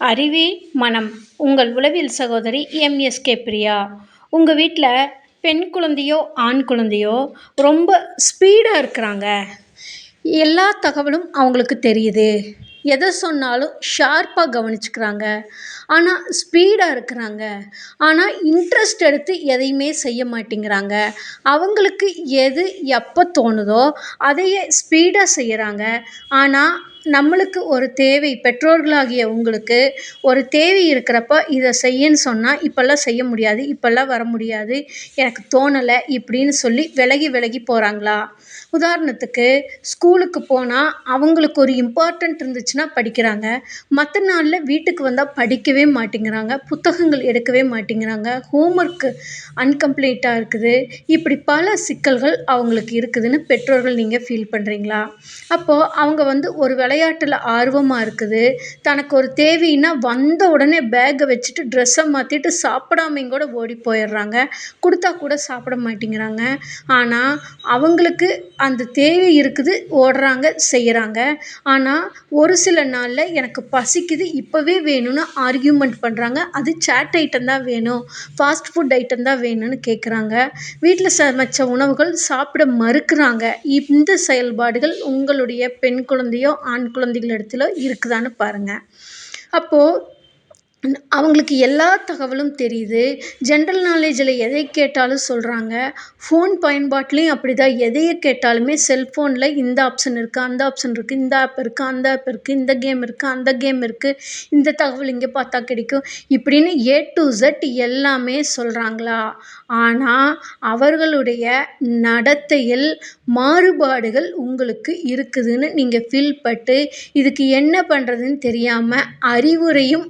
அறிவே மனம். உங்கள் உளவியல் சகோதரி எம்எஸ்கே பிரியா. உங்கள் வீட்டில் பெண் குழந்தையோ ஆண் குழந்தையோ ரொம்ப ஸ்பீடாக இருக்கிறாங்க. எல்லா தகவலும் அவங்களுக்கு தெரியுது. எதை சொன்னாலும் ஷார்ப்பாக கவனிச்சுக்கிறாங்க. ஆனால் ஸ்பீடாக இருக்கிறாங்க. ஆனால் இன்ட்ரெஸ்ட் எடுத்து எதையுமே செய்ய மாட்டேங்கிறாங்க. அவங்களுக்கு எது எப்போ தோணுதோ அதையே ஸ்பீடாக செய்கிறாங்க ஆனால் நம்மளுக்கு ஒரு தேவை பெற்றோர்களாகிய உங்களுக்கு ஒரு தேவை இருக்கிறப்ப இதை செய்யன்னு சொன்னால் இப்போல்லாம் செய்ய முடியாது இப்போல்லாம் வர முடியாது எனக்கு தோணலை இப்படின்னு சொல்லி விலகி விலகி போகிறாங்களா உதாரணத்துக்கு ஸ்கூலுக்கு போனால் அவங்களுக்கு ஒரு இம்பார்ட்டண்ட் இருந்துச்சுன்னா படிக்கிறாங்க. மற்ற நாளில் வீட்டுக்கு வந்தால் படிக்கவே மாட்டேங்கிறாங்க புத்தகங்கள் எடுக்கவே மாட்டேங்கிறாங்க ஹோம்ஒர்க்கு அன்கம்ப்ளீட்டாக இருக்குது இப்படி பல சிக்கல்கள் அவங்களுக்கு இருக்குதுன்னு பெற்றோர்கள் நீங்கள் ஃபீல் பண்ணுறீங்களா அப்போது அவங்க வந்து ஒரு விளையாட்டில் ஆர்வமாக இருக்குது. தனக்கு ஒரு தேவைன்னா வந்த உடனே பேக்கை வச்சுட்டு ட்ரெஸ்ஸை மாற்றிட்டு சாப்பிடாமையும் கூட ஓடி போயிடுறாங்க. கொடுத்தா கூட சாப்பிட மாட்டேங்கிறாங்க. ஆனால் அவங்களுக்கு அந்த தேவை இருக்குது ஓடுறாங்க செய்கிறாங்க ஆனால் ஒரு சில நாளில் எனக்கு பசிக்குது இப்போவே வேணும்னு ஆர்கியூமெண்ட் பண்ணுறாங்க அது சேட் ஐட்டம் தான் வேணும் ஃபாஸ்ட் ஃபுட் ஐட்டம் தான் வேணும்னு கேட்குறாங்க வீட்டில் சமைச்ச உணவுகள் சாப்பிட மறுக்கிறாங்க. இந்த செயல்பாடுகள் உங்களுடைய பெண் குழந்தையோ ஆண் குழந்தைகள் இடத்துல இருக்குதான்னு பாருங்கள் அப்போது அவங்களுக்கு எல்லா தகவலும் தெரியுது. ஜென்ரல் நாலேஜில் எதை கேட்டாலும் சொல்கிறாங்க ஃபோன் பயன்பாட்லேயும் அப்படி தான் எதையை கேட்டாலுமே செல்ஃபோனில் இந்த ஆப்ஷன் இருக்குது அந்த ஆப்ஷன் இருக்குது இந்த ஆப் இருக்குது அந்த ஆப் இருக்குது இந்த கேம் இருக்குது அந்த கேம் இருக்குது இந்த தகவல் இங்கே பார்த்தா கிடைக்கும். இப்படின்னு ஏ டு ஜெட் எல்லாமே சொல்கிறாங்களா ஆனால் அவர்களுடைய நடத்தையில் மாறுபாடுகள் உங்களுக்கு இருக்குதுன்னு நீங்கள் ஃபீல் பட்டு இதுக்கு என்ன பண்ணுறதுன்னு தெரியாமல் அறிவுரையும்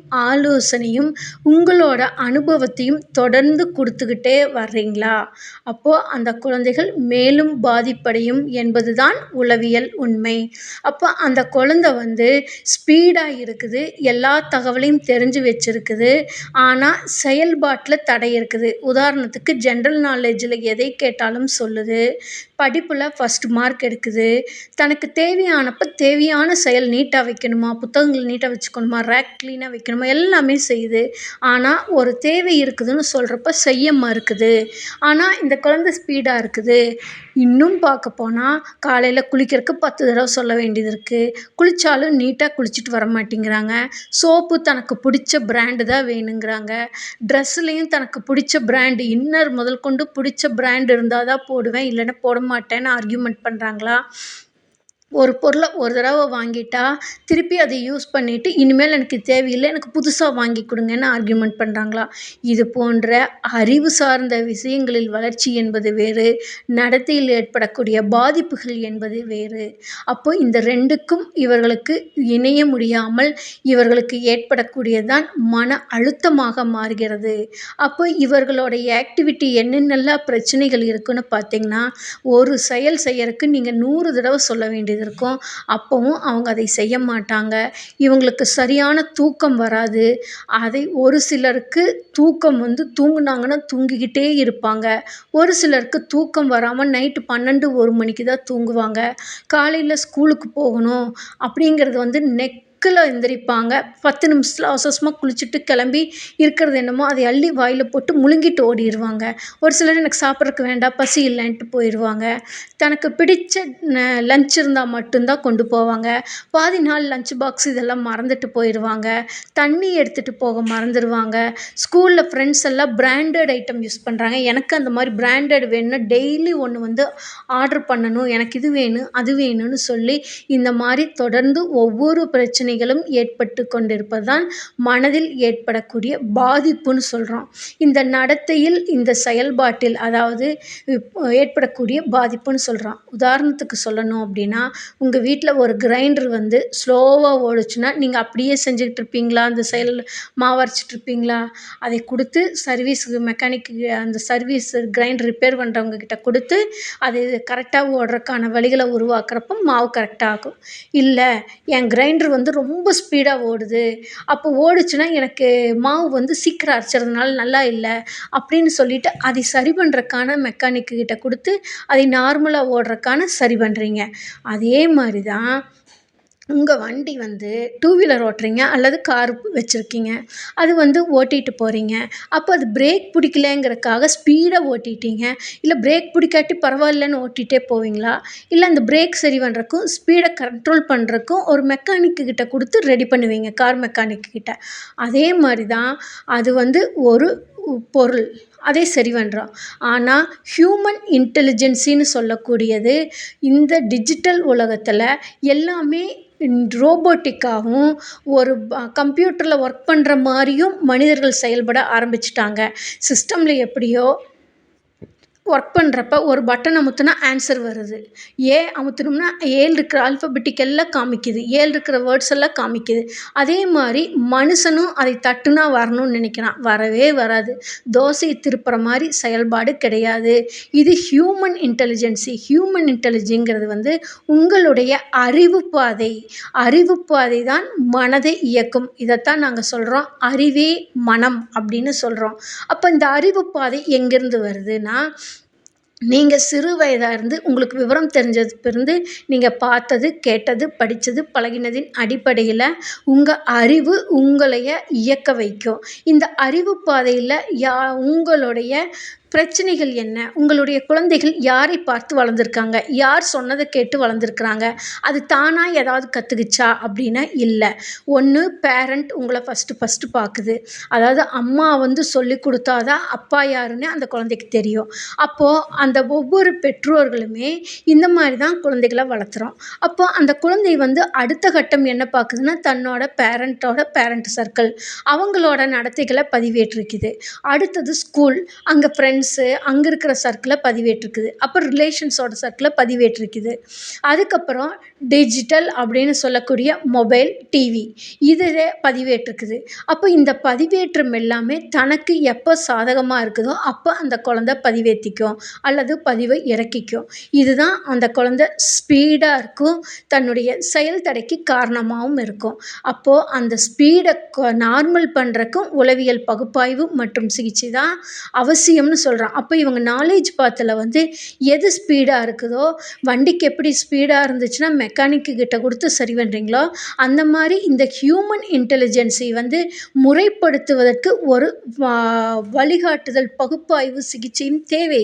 யோசனையும் உங்களோட அனுபவத்தையும் தொடர்ந்து கொடுத்துக்கிட்டே வர்றீங்களா? அப்போது அந்த குழந்தைகள் மேலும் பாதிப்படையும் என்பது தான் உளவியல் உண்மை. அப்போ அந்த குழந்தை வந்து ஸ்பீடாக இருக்குது எல்லா தகவலையும் தெரிஞ்சு வச்சுருக்குது ஆனால் செயல்பாட்டில் தடை இருக்குது. உதாரணத்துக்கு ஜென்ரல் நாலேஜில் எதை கேட்டாலும் சொல்லுது படிப்பில் ஃபஸ்ட் மார்க் எடுக்குது தனக்கு தேவையானப்போ தேவையான செயல் நீட்டாக வைக்கணுமா புத்தகங்கள் நீட்டாக வச்சுக்கணுமா ரேக் க்ளீனாக வைக்கணுமா எல்லாமே செய்யுது. ஆனால் ஒரு தேவை இருக்குதுன்னு சொல்கிறப்ப செய்ய மறுக்குது ஆனால் இந்த குழந்த ஸ்பீடாக இருக்குது. இன்னும் பார்க்க போனால் காலையில் குளிக்கிறதுக்கு பத்து தடவை சொல்ல வேண்டியது இருக்குது குளித்தாலும் நீட்டாக குளிச்சுட்டு வர மாட்டேங்கிறாங்க. சோப்பு தனக்கு பிடிச்ச பிராண்டு தான் வேணுங்கிறாங்க. ட்ரெஸ்ஸுலேயும் தனக்கு பிடிச்ச பிராண்டு இன்னர் முதல் கொண்டு பிடிச்ச பிராண்ட் இருந்தால் தான் போடுவேன் இல்லைன்னா போட மாட்டேன்னு ஆர்கியூமெண்ட் பண்ணுறாங்களா ஒரு பொருளை ஒரு தடவை வாங்கிட்டா திருப்பி அதை யூஸ் பண்ணிவிட்டு இனிமேல் எனக்கு தேவையில்லை எனக்கு புதுசாக வாங்கி கொடுங்கன்னு ஆர்கியூமெண்ட் பண்ணுறாங்களா இது போன்ற அறிவு சார்ந்த விஷயங்களில் வளர்ச்சி என்பது வேறு நடத்தையில் ஏற்படக்கூடிய பாதிப்புகள் என்பது வேறு. அப்போ இந்த ரெண்டுக்கும் இவர்களுக்கு இணைய முடியாமல் இவர்களுக்கு ஏற்படக்கூடியதான் மன அழுத்தமாக மாறுகிறது. அப்போ இவர்களுடைய ஆக்டிவிட்டி என்னென்னலாம் பிரச்சனைகள் இருக்குன்னு பார்த்தீங்கன்னா ஒரு செயல் செய்யறதுக்கு நீங்கள் நூறு தடவை சொல்ல வேண்டியது இருக்கும். அப்போவும் அவங்க அதை செய்ய மாட்டாங்க. இவங்களுக்கு சரியான தூக்கம் வராது. அதை ஒரு சிலருக்கு தூக்கம் வந்து தூங்குனாங்கன்னா தூங்கிக்கிட்டே இருப்பாங்க. ஒரு சிலருக்கு தூக்கம் வராமல் நைட்டு பன்னெண்டு ஒரு மணிக்கு தான் தூங்குவாங்க. காலையில் ஸ்கூலுக்கு போகணும் அப்படிங்கிறது வந்து நெக் டக்குல எந்திரிப்பாங்க. பத்து நிமிஷத்தில் அவசர அவசரமாக குளிச்சுட்டு கிளம்பி இருக்கிறது என்னமோ அதை அள்ளி வாயில் போட்டு முழுங்கிட்டு ஓடிடுவாங்க ஒரு சிலர் எனக்கு சாப்பிட்றக்கு வேண்டாம் பசி இல்லைன்ட்டு போயிடுவாங்க தனக்கு பிடிச்ச லஞ்ச் இருந்தால் மட்டும்தான் கொண்டு போவாங்க. பாதி நாள் லஞ்ச் பாக்ஸ் இதெல்லாம் மறந்துட்டு போயிடுவாங்க தண்ணி எடுத்துகிட்டு போக மறந்துடுவாங்க ஸ்கூலில் ஃப்ரெண்ட்ஸ் எல்லாம் பிராண்டட் ஐட்டம் யூஸ் பண்ணுறாங்க எனக்கு அந்த மாதிரி பிராண்டட் வேணும்னா டெய்லி ஒன்று வந்து ஆர்டர் பண்ணணும். எனக்கு இது வேணும் அது வேணும்னு சொல்லி இந்த மாதிரி தொடர்ந்து ஒவ்வொரு பிரச்சனை பிரச்சனைகளும் ஏற்பட்டு கொண்டிருப்பது தான் மனதில் ஏற்படக்கூடிய பாதிப்புன்னு சொல்கிறோம் இந்த நடத்தையில் இந்த செயல்பாட்டில் அதாவது ஏற்படக்கூடிய பாதிப்புன்னு சொல்கிறோம் உதாரணத்துக்கு சொல்லணும் அப்படின்னா உங்கள் வீட்டில் ஒரு கிரைண்டர் வந்து ஸ்லோவாக ஓடுச்சுன்னா நீங்கள் அப்படியே செஞ்சுக்கிட்டு இருப்பீங்களா? அந்த செயல் மாவரைச்சிட்டு இருப்பீங்களா? அதை கொடுத்து சர்வீஸுக்கு மெக்கானிக்கு அந்த சர்வீஸ் கிரைண்டர் ரிப்பேர் பண்ணுறவங்க கிட்ட கொடுத்து அது கரெக்டாக ஓடுறதுக்கான வழிகளை உருவாக்குறப்போ மாவு கரெக்டாக ஆகும். இல்லை என் கிரைண்டர் வந்து ரொம்ப ரொம்ப ஸ்பீடாக ஓடுது. அப்போ ஓடுச்சுன்னா எனக்கு மாவு வந்து சீக்கிரம் அரைச்சறதுனால நல்லா இல்லை அப்படின்னு சொல்லிட்டு அதை சரி பண்ணுறக்கான மெக்கானிக்கு கிட்ட கொடுத்து அதை நார்மலாக ஓடுறக்கான சரி பண்ணுறீங்க அதே மாதிரி தான் உங்கள் வண்டி வந்து டூ வீலர் ஓட்டுறீங்க அல்லது கார் வச்சுருக்கீங்க. அது வந்து ஓட்டிகிட்டு போகிறீங்க அப்போ அது பிரேக் பிடிக்கலங்கிறக்காக ஸ்பீடாக ஓட்டிட்டீங்க. இல்லை பிரேக் பிடிக்காட்டி பரவாயில்லன்னு ஓட்டிகிட்டே போவீங்களா? இல்லை அந்த பிரேக் சரி பண்ணுறக்கும் ஸ்பீடை கண்ட்ரோல் பண்ணுறக்கும் ஒரு மெக்கானிக்கு கிட்ட கொடுத்து ரெடி பண்ணுவீங்க கார் மெக்கானிக்கு கிட்ட. அதே மாதிரி தான் அது வந்து ஒரு பொருள். அதை சரி பண்ணுறோம் ஆனால் ஹியூமன் இன்டெலிஜென்சின்னு சொல்லக்கூடியது இந்த டிஜிட்டல் உலகத்தில் எல்லாமே ரோபோட்டிக்காகவும் ஒரு கம்ப்யூட்டரில் ஒர்க் பண்ணுற மாதிரியும் மனிதர்கள் செயல்பட ஆரம்பிச்சிட்டாங்க. சிஸ்டமில் எப்படியோ ஒர்க் பண்ணுறப்ப ஒரு பட்டன் அமுத்துனா ஆன்சர் வருது. ஏ அமுத்துனோம்னா ஏழு இருக்கிற ஆல்ஃபபெட்டிக்கெல்லாம் காமிக்குது. ஏழு இருக்கிற வேர்ட்ஸ் எல்லாம் காமிக்குது. அதே மாதிரி மனுஷனும் அதை தட்டுனா வரணும்னு நினைக்கிறான். வரவே வராது. தோசையை திருப்புற மாதிரி செயல்பாடு கிடையாது. இது ஹியூமன் இன்டெலிஜென்சி ஹியூமன் இன்டெலிஜெங்கிறது வந்து உங்களுடைய அறிவு பாதை. அறிவு பாதை தான் மனதை இயக்கும். இதைத்தான் நாங்கள் சொல்கிறோம் அறிவே மனம் அப்படின்னு சொல்கிறோம் அப்போ இந்த அறிவு பாதை எங்கேருந்து வருதுன்னா நீங்கள் சிறு வயதாக இருந்து உங்களுக்கு விவரம் தெரிஞ்சதுலேருந்து நீங்கள் பார்த்தது கேட்டது படித்தது பழகினதின் அடிப்படையில் உங்கள் அறிவு உங்களைய இயக்க வைக்கும். இந்த அறிவு பாதையில் யா உங்களுடைய பிரச்சனைகள் என்ன? உங்களுடைய குழந்தைகள் யாரை பார்த்து வளர்ந்துருக்காங்க? யார் சொன்னதை கேட்டு வளர்ந்துருக்குறாங்க? அது தானாக ஏதாவது கற்றுக்கிச்சா அப்படின்னா இல்லை. ஒன்று பேரண்ட் உங்களை ஃபஸ்ட்டு ஃபஸ்ட்டு பார்க்குது அதாவது அம்மா வந்து சொல்லி கொடுத்தா தான் அப்பா யாருன்னு அந்த குழந்தைக்கு தெரியும். அப்போது அந்த ஒவ்வொரு பெற்றோர்களுமே இந்த மாதிரி தான் குழந்தைகளை வளர்த்துறோம். அப்போ அந்த குழந்தை வந்து அடுத்த கட்டம் என்ன பார்க்குதுன்னா தன்னோட பேரண்ட்டோட பேரண்ட் சர்க்கிள் அவங்களோட நடத்தைகளை பதிவேற்றிருக்குது. அடுத்தது ஸ்கூல் அங்கே ஃப்ரெண்ட்ஸு அங்கே இருக்கிற சர்க்கிளை பதிவேற்றிருக்குது. அப்புறம் ரிலேஷன்ஸோட சர்க்கிளை பதிவேற்றிருக்குது. அதுக்கப்புறம் டிஜிட்டல் அப்படின்னு சொல்லக்கூடிய மொபைல் டிவி இதில் பதிவேற்றிருக்குது. அப்போ இந்த பதிவேற்றம் எல்லாமே தனக்கு எப்போ சாதகமாக இருக்குதோ அப்போ அந்த குழந்த பதிவேற்றிக்கும் அல்லது பதிவை இறக்கிக்கும். இதுதான் அந்த குழந்த ஸ்பீடாக இருக்கும் தன்னுடைய செயல் தடைக்கு காரணமாகவும் இருக்கும். அப்போது அந்த ஸ்பீடை நார்மல் பண்ணுறக்கும் உளவியல் பகுப்பாய்வு மற்றும் சிகிச்சை தான் அவசியம்னு சொல்கிறான் அப்போ இவங்க நாலேஜ் பாத்தில் வந்து எது ஸ்பீடாக இருக்குதோ வண்டிக்கு எப்படி ஸ்பீடாக இருந்துச்சுன்னா மெக்கானிக்கு கிட்ட கொடுத்து சரி பண்ணுறீங்களோ அந்த மாதிரி இந்த ஹியூமன் இன்டெலிஜென்ஸை வந்து முறைப்படுத்துவதற்கு ஒரு வழிகாட்டுதல் பகுப்பாய்வு சிகிச்சையும் தேவை.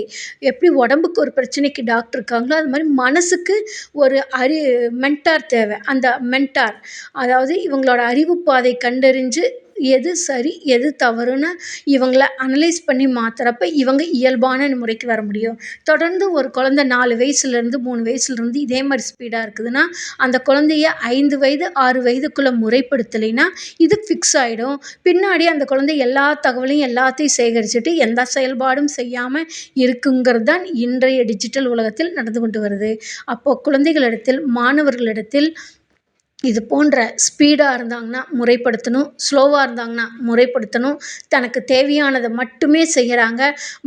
எப்படி உடம்புக்கு ஒரு பிரச்சனைக்கு டாக்டர் இருக்காங்களோ அது மாதிரி மனசுக்கு ஒரு அறி மென்டார் தேவை. அந்த மென்டார் அதாவது இவங்களோட அறிவு பாதை கண்டறிஞ்சு எது சரி எது தவறுன்னு இவங்களை அனலைஸ் பண்ணி மாற்றுறப்ப இவங்க இயல்பான முறைக்கு வர முடியும். தொடர்ந்து ஒரு குழந்த நாலு வயசுலேருந்து மூணு வயசுலேருந்து இதே மாதிரி ஸ்பீடாக இருக்குதுன்னா அந்த குழந்தைய ஐந்து வயது ஆறு வயதுக்குள்ளே முறைப்படுத்தலைன்னா இது ஃபிக்ஸ் ஆகிடும் பின்னாடி அந்த குழந்தை எல்லா தகவலையும் எல்லாத்தையும் சேகரிச்சுட்டு எந்த செயல்பாடும் செய்யாமல் இருக்குங்கிறது தான் இன்றைய டிஜிட்டல் உலகத்தில் நடந்து கொண்டு வருது. அப்போது குழந்தைகளிடத்தில் மாணவர்களிடத்தில் இது போன்ற ஸ்பீடாக இருந்தாங்கன்னா முறைப்படுத்தணும் ஸ்லோவாக இருந்தாங்கன்னா முறைப்படுத்தணும். தனக்கு தேவையானதை மட்டுமே செய்கிறாங்க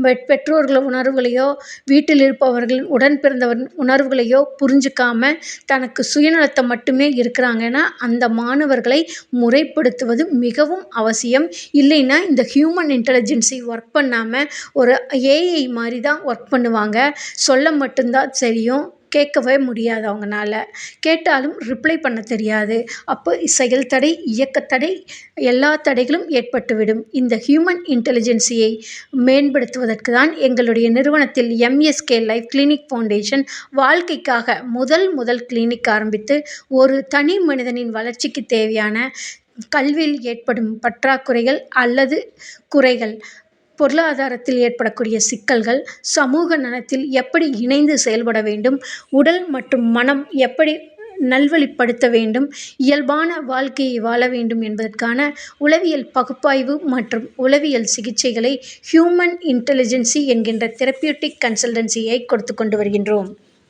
பட் பெற்றோர்கள் உணர்வுகளையோ வீட்டில் இருப்பவர்களின் உடன் பிறந்தவர் உணர்வுகளையோ புரிஞ்சுக்காம தனக்கு சுயநலத்தை மட்டுமே இருக்கிறாங்கன்னா அந்த மாணவர்களை முறைப்படுத்துவது மிகவும் அவசியம். இல்லைன்னா இந்த ஹியூமன் இன்டெலிஜென்சி ஒர்க் பண்ணாமல் ஒரு ஏஐ மாதிரி தான் ஒர்க் பண்ணுவாங்க. சொல்ல மட்டும்தான் தெரியும். கேட்கவே முடியாது அவங்கனால. கேட்டாலும் ரிப்ளை பண்ண தெரியாது. அப்போ செயல் தடை இயக்கத்தடை எல்லா தடைகளும் ஏற்பட்டுவிடும். இந்த ஹியூமன் இன்டெலிஜென்சியை மேம்படுத்துவதற்கு தான் எங்களுடைய நிறுவனத்தில் எம்எஸ்கே லைஃப் கிளினிக் ஃபவுண்டேஷன் வாழ்க்கைக்காக முதல் முதல் கிளினிக் ஆரம்பித்து ஒரு தனி மனிதனின் வளர்ச்சிக்கு தேவையான கல்வியில் ஏற்படும் பற்றாக்குறைகள் அல்லது குறைகள் பொருளாதாரத்தில் ஏற்படக்கூடிய சிக்கல்கள் சமூக நலத்தில் எப்படி இணைந்து செயல்பட வேண்டும் உடல் மற்றும் மனம் எப்படி நல்வழிப்படுத்த வேண்டும் இயல்பான வாழ்க்கையை வாழ வேண்டும் என்பதற்கான உளவியல் பகுப்பாய்வு மற்றும் உளவியல் சிகிச்சைகளை ஹியூமன் இன்டெலிஜென்சி என்கின்ற தெரப்பியூட்டிக் கன்சல்டன்சியை கொடுத்து கொண்டு வருகின்றோம்.